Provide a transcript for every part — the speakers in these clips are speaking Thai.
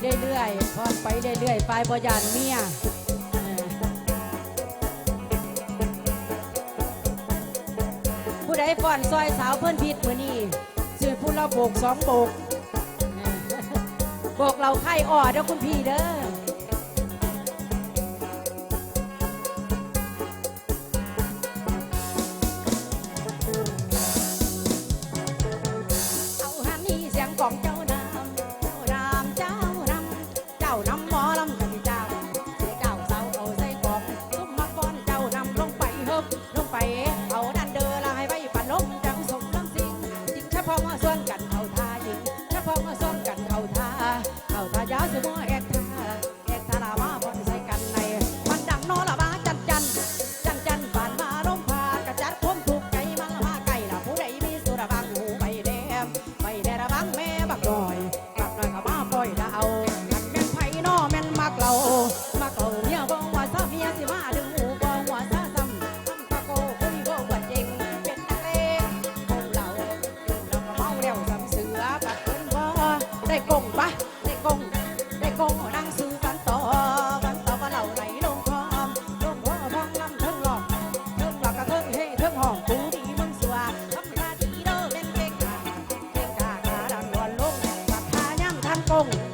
เรื่อยๆพรไปเรื่อยๆไปบ่ยานเมียผู้ใดฟ้อนซอยสาวเพื่อนผิษมือนี่สื่อผู้เราโบกสองโบกโบกเราไข่อ่อเด้อคุณพี่เด้อ ลงไป ย่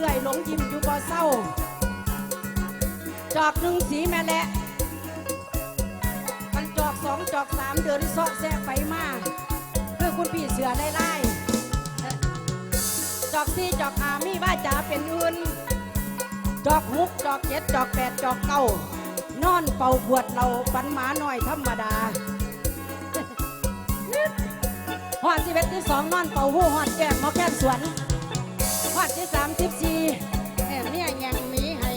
รื่อยหลงยิ้มอยู่บ่เศร้า จอกหนึ่งสีแม่แหละ มันจอกสองจอกสามเดินเสาะแซะไปมาเพื่อคุณพี่เสือไล่ไล่จอกสี่จอกหามีบ้าจ๋าเป็นอื่น จอกหกจอกเจ็ดจอกแปดจอกเก้านอนเป่าบวดเราปันหมาหน่อยธรรมดาหอดสิเอ็ดที่สองนอนเป่าหูหอดแก้มหมอแก้มสวน อดที่สามสิบสี่แหมเนี่ยยังหมีให้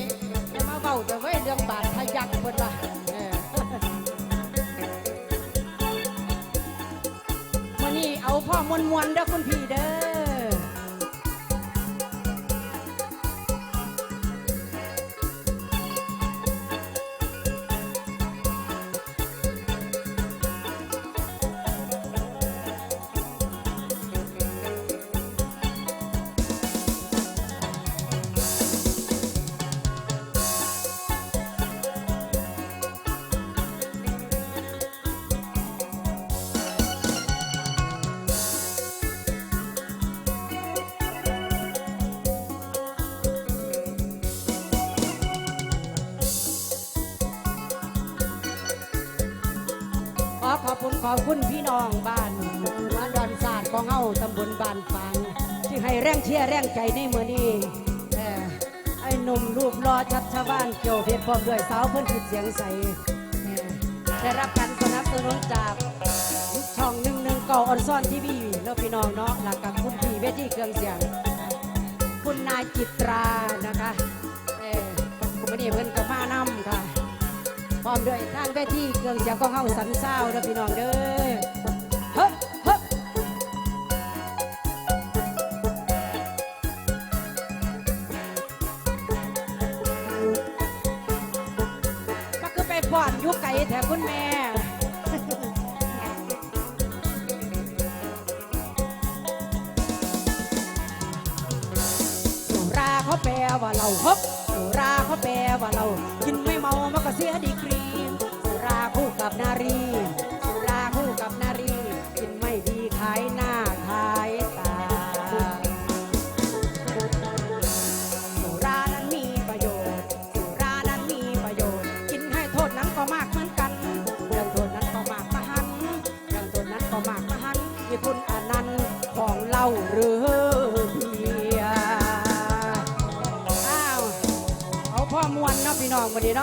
จะมาเบาแต่ไว้เรื่องบาดทะยักเพิ่นว่าเออมื่อนี้เอาพ่อมวนมวนๆเด้อคุณพี่เด้อขอ ขอบคุณพี่น้องบ้านบ้าดอนศาสตร์ของเฮาตำบลบ้านฟางที่ให้แรงเชียร์แรงใจในมือนี้ไอ้หนุ่มรูปรอชัดชาวบ้านเกี่ยวเพชรพร้อมด้วยสาวเพิ่อนผิดเสียงใส่ได้รับการสนับสนุนจากช่องหนึ่งหนึ่งเก่าออนซ่อนทีวีเนาะพี่น้องเนาะหลักกับคุณพี่เวทีเครื่องเสียง คุณนายจิตรานะคะเออคุณวันนี้เพิ่นก็มานำค่ะ พร้อมด้วยทางเวทีเครื่องเสียงของเฮาสันเศร้าเด้อพี่น้องเด้อเฮ้เฮ้ก็คือไปป้อนยุไก่แถวคุณแม่สุราเขาแปลว่าเราฮบสุราเขาแปลว่าเรา กินไม่เมามันก็เสียดีกรี กับนารี สุราคู่กับนารี กินไม่ดีขายหน้าขายตา สุรานั้นมีประโยชน์ สุรานั้นมีประโยชน์ กินให้โทษนั้นก็มากเหมือนกัน เรื่องโทษนั้นก็มากมหันต์เรื่องโทษนั้นก็มากมหันต์ที่คุณอนันต์ของเราหรือเพียอ้าว เอาพ่อมวนเนาะพี่น้องวันนี้เนาะ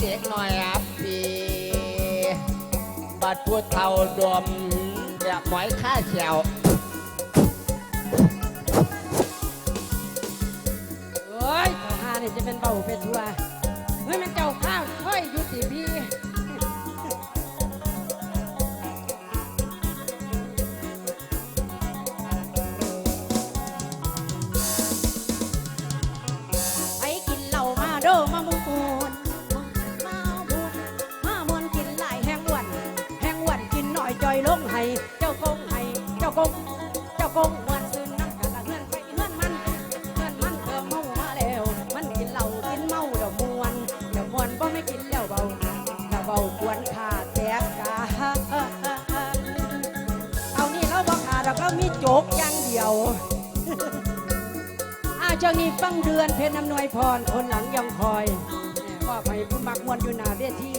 เด็กน้อยอับปีบัดพูดเท่าดมอยากหมอยข้าเขียวเฮ้ยข้าเนี่ยจะเป็นเบาเป็นทัวเฮ้ยมันเจ้าข้าวค่อยยุติพี่ อาเจ้านี้ฟังเดือนเพชน้ำนวยพรคนหลังยังคอยพ่อไปผู้มักมวนอยู่หน้าเวที่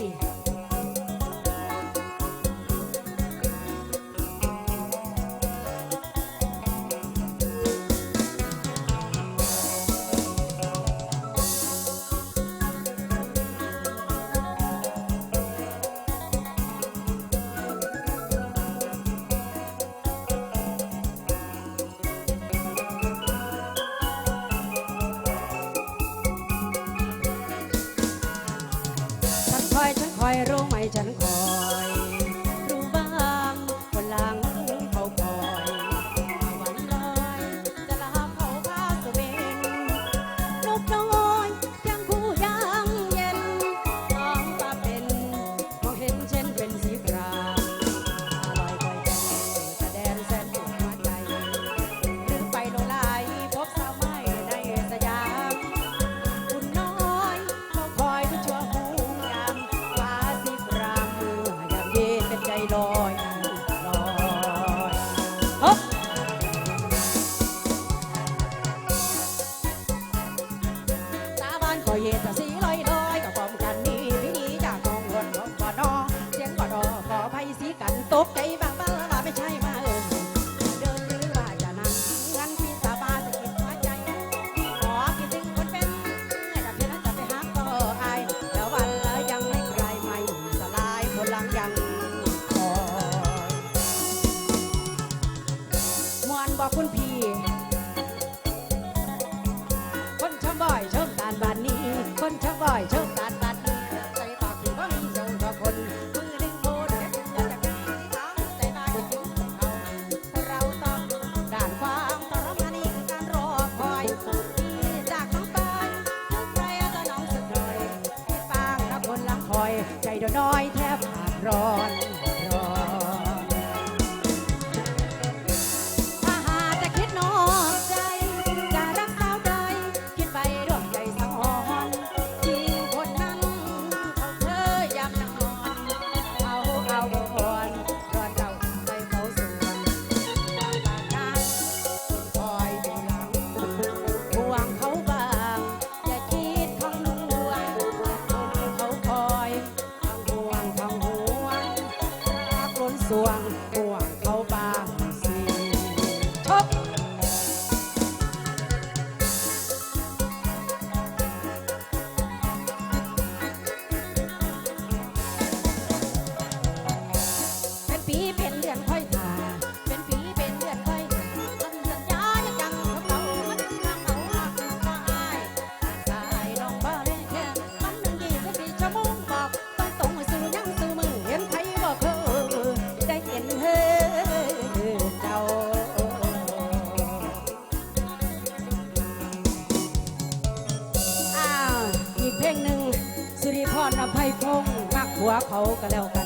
เข了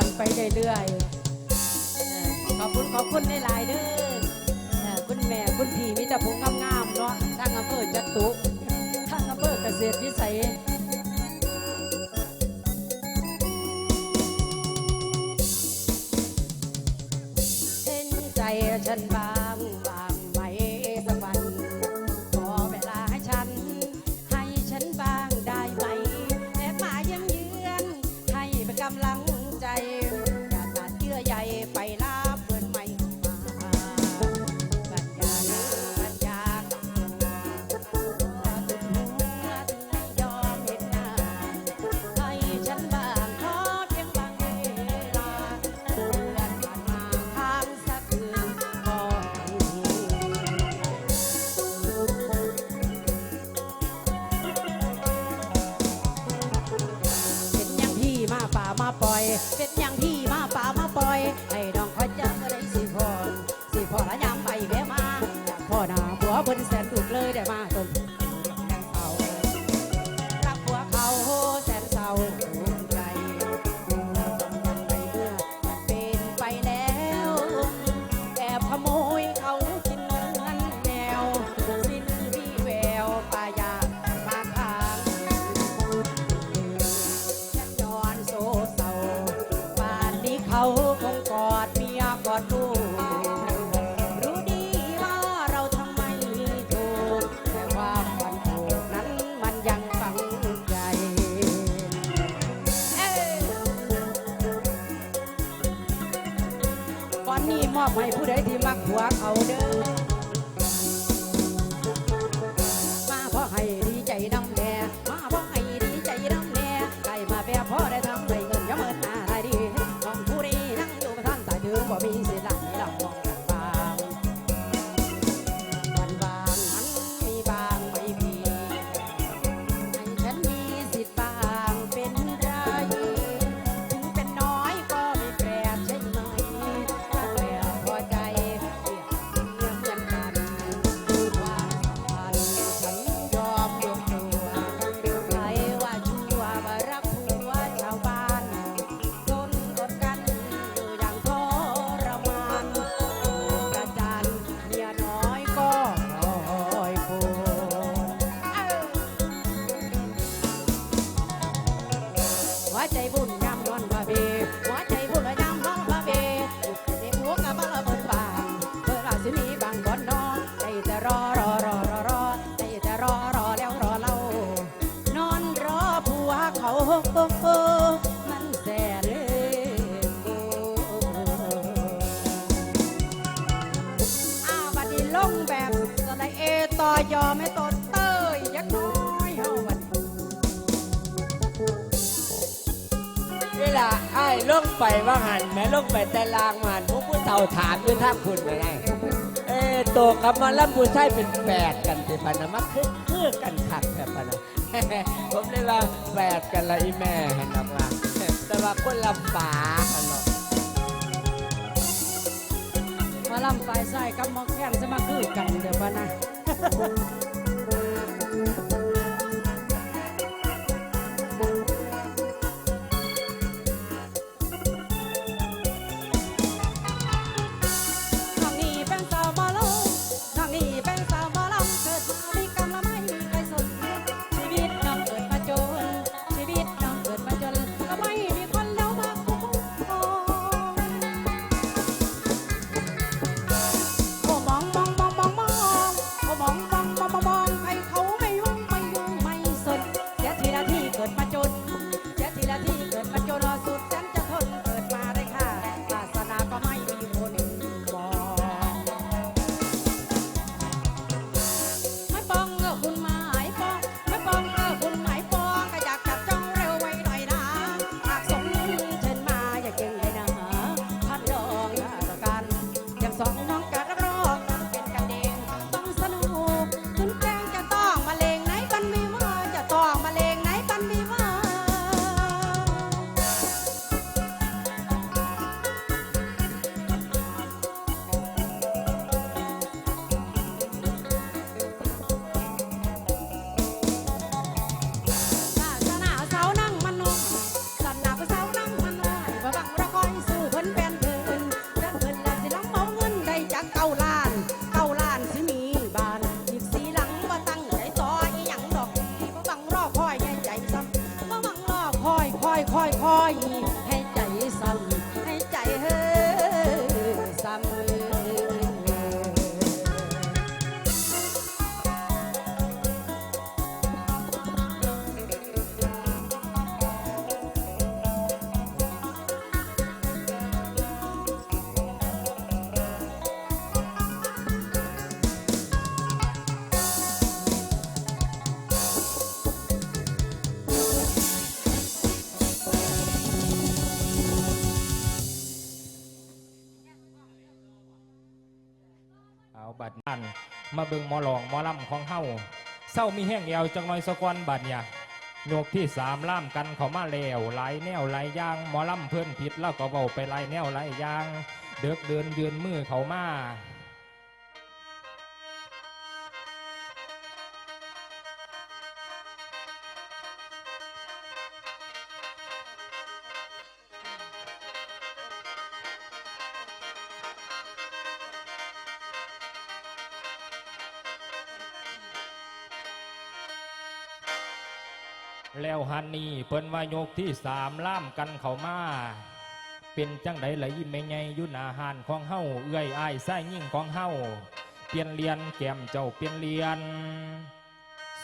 อนไปเรื่อยๆขอบคุณขอบคุณหลายเด้อคุณแม่คุณพี่มิตรพงษ์งามๆเนาะทางอำเภอจัตุทางอำเภอเกษตรวิสัยใจฉันบ้า a. อาวบัดนี้ลงแบบสไลเอต่อยอไม่ตนเตยยักน้อยฮาบัดนี่ล่ะไอ้ลงไปว่าหันแม่ลงไปแต่ลางมันพวกผู้เต่าถามด้วยท่าคุณไปได้เออโตกับมาล่ำผู้ใช้เป็นแปดกันเปปานามาคือคือกันขักแบบปานา ผมเลยว่าแฝดกันละอีแม่นออกมาแต่ว่าคนละฝาหันออมาลำไฟใส่กับมอแข้งจะมาคือกันเดี๋ยวบ้นะ เบิงหมอหลองหมอลำของเฮาเศร้ามีแห้งแอวจังน้อยสะกอนบัดเนี่ยโยกที่สามล่ามกันเขามาแล้วหลายแนวหลายย่างหมอลำเพื่อนผิดแล้วก็เบาไปหลายแนวหลายย่าง เดือกเดินยืนมือเขามา แล้วฮันนี่เปิ้นว่ายกที่สามล่ามกันเขามา เป็นจังไดไหลแม่ใหญ่อยุนาหานของเฮาเอื้อยอ้ายไส้ยิ่งของเฮาเปลี่ยนเลียนแก้มเจ้าเปลี่ยนเลียน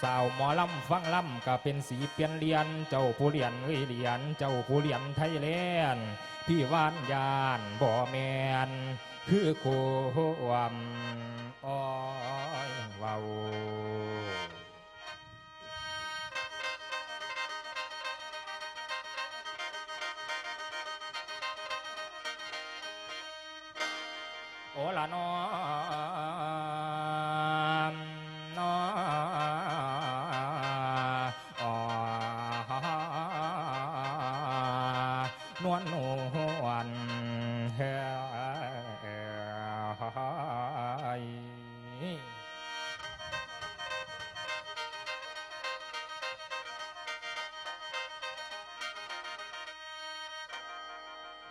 สาวหมอลำฟังลำก็เป็นสีเปลี่ยนเลียน เจ้าผู้เลียนเอ้ยเลียน เจ้าผู้เลียนไทยแลนด์พี่วานยานบ่แมนคือโความอ้อ นวลนวลเฮ้ย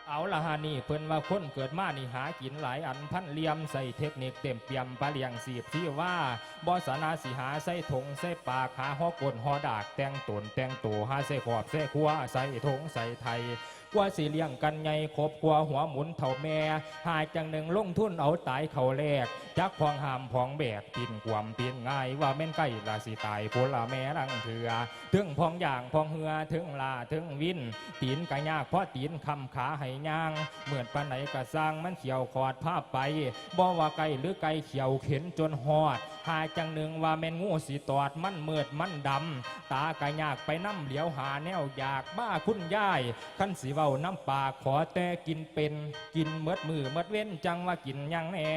เอาละฮานี่เพิ่นว่าคนเกิดมานี่หากินหลายอันพันเลี่ยมใส่เทคนิคเต็มเปี่ยมปลาเลียงสีบที่ว่าบอสนาสิหาใส่ถงใส่ปากหาหอกลหอดากแต่งตนแต่งตัวหาใส่ขอบใส่ขัวใส่ถงใส่ไทย กว่าสิเลี้ยงกันไงครบกว่าหัวหมุนเท่าแม่ หายจังหนึ่งลงทุนเอาตายเขาแลกจักพองหามพองแบกปินกวมปินง่ายว่าแม่นไก่ละสิตายพละแม่รังเถือถึงพองอย่างพองเหือถึงลาถึงวินตีนกะยากเพราะตีนคำขาให้ย่างเหมือนปานไหนกะสร้างมันเขียวขอดภาพไปบ่ว่าไก่หรือไก่เขียวเข็นจนหอด หายจังหนึ่งว่าแม่นงูสีตอดมันเมืดมันดำตากะยากไปน้ำเหลียวหาแนวอยากบ้าคุณย่ายขั้นสีว้าน้ำปากขอแต่กินเป็นกินเมดมือเมดเว้นจังว่ากินยังแน่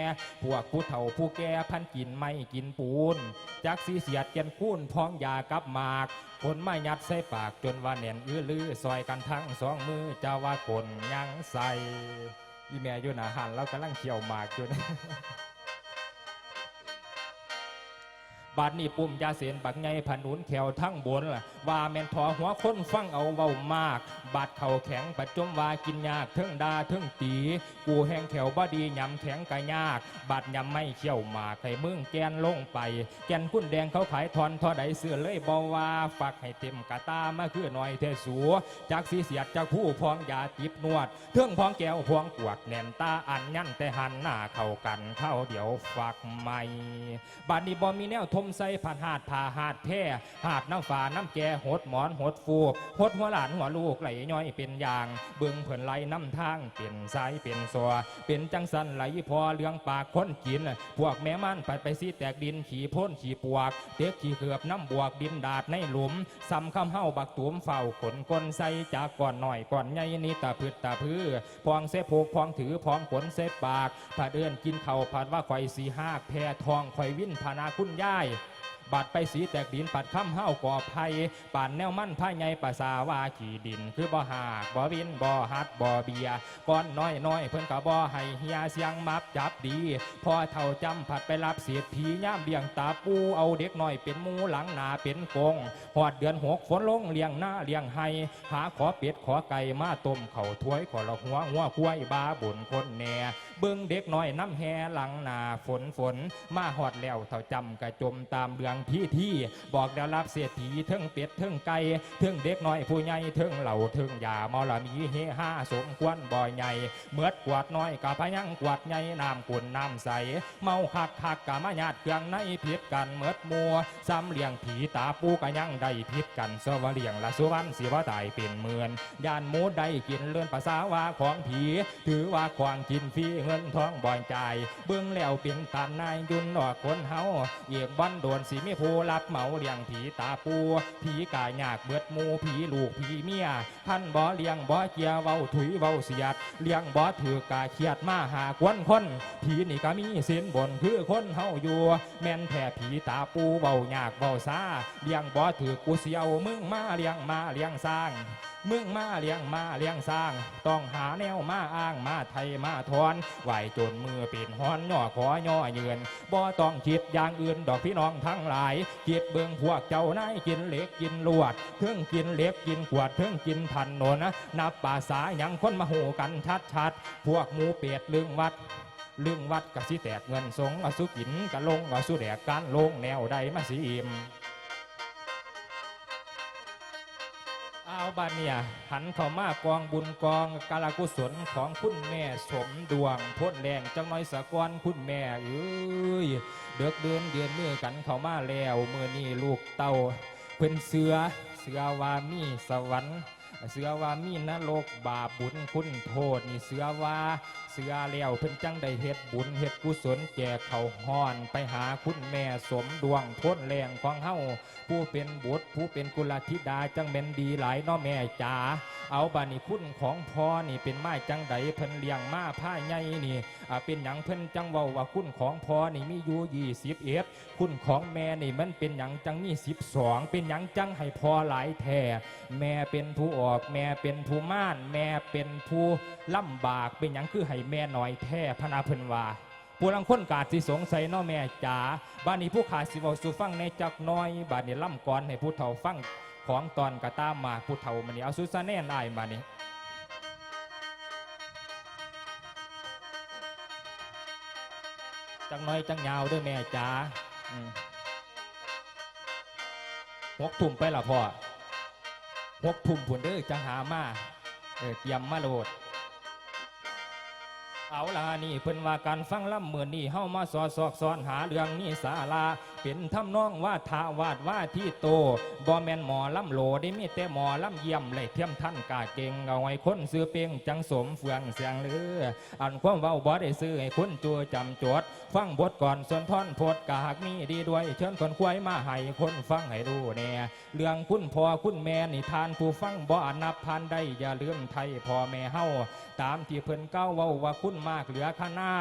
พวกผู้เฒ่าผู้แก่พันกินไม่กินปูนจักสีเสียดเกียนคูนพองยากับหมากคนไม่ยัดใส่ปากจนว่าแน่นอื้อลือซอยกันทั้งสองมือจะว่าคนยังใส่อีแม่อยู่หนาหันเรากำลังเขี่ยวหมากอยู่นะ บาดนี้ปุ่มยาเสียนบักไงผนุนแขวทั้งบนล่ะว่าแม่นทอหัวคนฟังเอาเบามาก บาดเข่าแข็งปัดจมว่ากินยากเทิงดาเทิงตี กูแห้งแขวบ่ดียำแข็งกะยาก บาดยำไม่เขี้ยวหมากให้มึงแกนลงไป แกนกุ้นแดงเขาขายทอนทอใดเสื้อเลยบอว่าฝักให้เต็มกะตามาคือหน่อยเทสัวจากสีเสียดจากผู้พองยาติบนวดเทิงพองแก้วพองกวดแน่นตาอันยันแต่หันหน้าเข้ากันเข้าเดี๋ยวฝักใหม่บาดนี้บ่มีแนวทมใส่ผ่านหาดผ่าหาดแท่หาดน้ำฝาน้ำแก่หดหมอนหดฟูหดหัวหลานหัวลูกไหลย่อยเป็นยาง เบิ่งเพิ่นไหลน้ำทางเป็นสายเป็นสัวเป็นจังสันไหลพอเลี้ยงปากคนกิน พวกแม่มันไปไปซีแตกดินขี่พ่นขี่ปวกเด็กขี่เกือบน้ำบวกดินดาดในหลุมซ้ำคำเฮาบักตูมเฝ้าขนกลใส่จากก่อนหน่อยก่อนใหญ่นี่ตาพืดตาพือพองเสพกพองถือพองขนเสปากผาเดินกินเข่าผัดว่าข่อยสีหากแพรทองข่อยวิ่นพานาคุณย่าย บาดไปสีแตกดินปัดข้ามห้าวก่อภัยป่านแนวมั่นพาไงภาษาวาขี่ดิน คือบ่หากบ่วินบ่ฮัดบ่เบียก้อนน้อยน้อยเพิ่นก็บ่ให้เฮียเสียงมับจับดี พอเท่าจำผัดไปรับเสียผีย่ามเลี้ยงตาปูเอาเด็กน้อยเป็นหมูหลังหนาเป็นกงหอดเดือนหกฝนลงเลี้ยงหน้าเลี้ยงไห้หาขอเป็ดขอไก่มาต้มเข่าถ้วยขอละหัวหัวควายบาบุญคนแหน่เบิ่งเด็กน้อยน้ำแหหลังหนาฝนฝน มาหอดแล้วเท่าจำกระจมตามเรืองพี่ที่บอกดารับเสียทีเทิงเป็ดเทิงไก่เทิงเด็กน้อยผู้ใหญ่เทิงเหล่าเทิงยามาละมีเฮห้าสมควรบ่อยใหญ่เมื่อกวาดน้อยกะพยังกวาดใหญ่น้ำกุนน้ำใส เมาคักคักกะมาญาติเครื่องในผิดกันเมื่อมัวซ้ำเลี้ยงผีตาปูกะยังได้ผิดกันสวะเลี้ยงละสุวรรณสิว่าตายเป็นเมือนยานมูดได้กินเลื่อนภาษาว่าของผี ถือว่าควางกินฟรีเงินทองบ่อยใจเบื้องแล้วเป็นตานนายยุนหนอกคนเฮาเอียกบันโดนสิมมีผู้รับเหมาเลี้ยงผีตาปูผีกายยากเบิดหมูผีลูกผีเมียท่านบ่เลี้ยงบ่เกียเว้าถุยเว้าเสียดเลี้ยงบ่ถือกาเครียดมาหากวนคนผีนี่ก็มีเส้นบนคือคนเฮาอยู่ แม่นแท้ผีตาปูเว้ายากเว้าซาเลี้ยงบ่ถือกูเสียวมึงมาเลี้ยงมาเลี้ยงสร้างมึงมาเลี้ยงมาเลี้ยงสร้าง ต้องหาแนวมาอ้างมาไทยมาทอนไหวจนมือปิดห้อนย่อขอย่อเยือนบ่ต้องคิดอย่างอื่นดอกพี่น้องทั้งหลายคิดเบิ่งพวกเจ้านายกินเหล็กกินลวดเทิงกินเหล็กกินขวดเทิงกินทันโนนะนับป่าสายังคนมาหูกันชัดชัดพวกหมูเป็ดลึงวัดลึงวัดกะสิแตกเงินสงอสุกินกะลงอสุแดกการลงแนวใดมาสิอิม เอาบานเนี่ยหันเข้ามากองบุญกองกาลกุศลของคุณแม่สมดวงพ้นแรงจังน้อยสะกอนคุณแม่เอ้ยเดือกเดินเดือนเมื่อกันเข้ามาแล้วเมื่อนี่ลูกเต่าเพิ่นเสือเสือวามีสวรรค์เสือว่ามีนรกบาปบุญคุณโทษนี่เสือว่า สือแล้วเพิ่นจังได้เฮ็ดบุญเฮ็ดกุศลแก่เขาห้อนไปหาคุณแม่สมดวงพ้นแรงของเฮาผู้เป็นบุตรผู้เป็นกุลธิดาจังเป็นดีหลายน้อแม่จ๋าเอาบานิคุณของพ่อนี่เป็นไม้จังใดเพิ่นเลี้ยงมาผ้าใหญ่นี่เป็นหยังเพิ่นจังเว้าว่าคุณของพ่อนี่มีอยู่ยี่สิบเอ็ดคุณของแม่นี่มันเป็นหยังจังมีสิบสองเป็นหยังจังให้พอหลายแท้แม่เป็นผู้ออกแม่เป็นผู้ม่าน แม่เป็นผู้ลำบากเป็นหยังคือให้แม่หน่อยแท้พนาเพิ่นว่าผู้ลังคนกาดสิสงสัยนาะแม่จ๋าบ้านนี้ผู้ขาดสิเว้าสู่ฟังในจักหน้อยบ้านนี้ล่ำก่อนให้ผู้เฒ่าฟังของตอนกระตามมาผู้เฒ่ามันนี่เอาสุสาแน่นายมานี่จังน้อยจังยาวด้วยแม่จ๋าหกทุ่มไปละพ่อหกทุ่มผุนเด้อจังหามาเออเตรียมมาโหลด เอาล่ะนี่เพิ่นว่าการฟังล่ำเมื่อนี่เฮามาสอดสอกสอนหาเรื่องนี่สาลาเป็นทำนองว่าทาวาดว่าที่โตบ่แมนหมอล่ำโหลได้มีแต่หมอล่ำเยี่ยมเลยเทียมท่านกาเก่งเอาไว้คนซื้อเปียงจังสมเฟืองเสียงเลืออันความเว้าบ่ได้ซื้อให้คนจัวจำจด ฟังบทก่อนส่วนท่อนโพดกากนี่ดีด้วย เชิญคนควายมาให้คนฟังให้ดูแน่เรื่องคุณพ่อคุณแม่นิทานผู้ฟังบ่อนับพันได้อย่าลืมไทยพ่อแม่เฮาตามที่เพิ่นเก้าเว้าว่าคุณมากเหลือข้าหน้า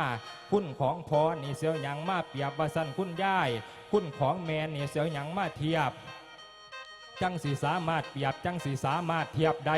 คุณของพ่อนี่เสียวยังมาเปียบว่าสั่นคุณย่ายคุณของแม่นี่ยเสียวหยังมาเทียบ จังสีสามารถเปรียบจังสีสามารถเทียบได้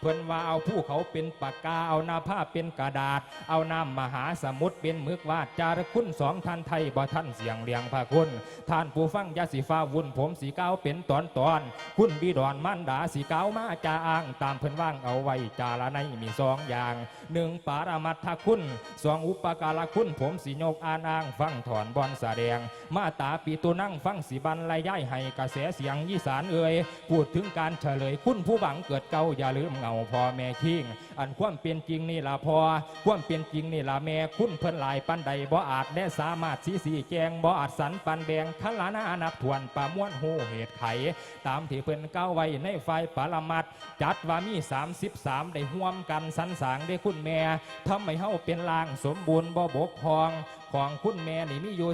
เพิ่นว่าเอาผู้เขาเป็นปากกา เอาหน้าผ้าเป็นกระดาษ เอาน้ำมหาสมุทรเป็นมึกวาดจารคุณสองท่านไทยบ่ท่านเสียงเลียงพระคุณท่านผู้ฟังยาสีฟ้าวุ่นผมสีเก้าวเป็นตอนตอน คุณบีดอนมันดาสีเก้าวมาจาอ้าง ตามเพิ่นว่างเอาไว้จาระในมีสองอย่างหนึ่งปารามัตถคุณสองอุปการะคุณผมสีโยกอานอ้างฟังถอนบอลแสดง มาตาปีตัวนั่งฟังสีบันลายย่ายให้กระแสเสียงยี่สานเอ่ยพูดถึงการเฉลยคุณผู้หวังเกิดเก่าอย่าลืมเงาาพ่อแม่คิงอันความเป็นจริงนี่ล่ะพอความเป็นจริงนี่ล่ะแม่คุณเพิ่นหลายปันใดบ่อาจและสามารถสีสีแจงบ่อาจสันปันแดงขลานานับทวนประมวลหูเหตุไข ตามที่เพิ่นเก้าไว้ในไฟปรมัดจัดว่ามี 33 ได้ห่วมกันสันสางได้คุณแม่ทำให้เฮาเป็นลางสมบูรณ์บ่บกพร่อง ของคุณแม่นี่มีอยู่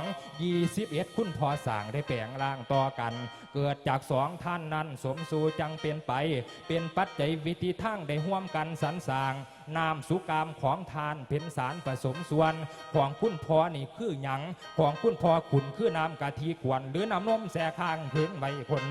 12 21 คุณพอสร้างได้แปลงร่างต่อกัน เกิดจากสองท่านนั้นสมสู่จังเป็นไป เป็นปัจจัยวิธีทางได้ห่วมกันสรรสางนามสุกามของทานเป็นสารผสมส่วน ของคุณพ่อนี่คือหยัง ของคุณพ่อขุนคือน้ำกะทิกวนหรือน้ำนมแสข้างถึงใบคน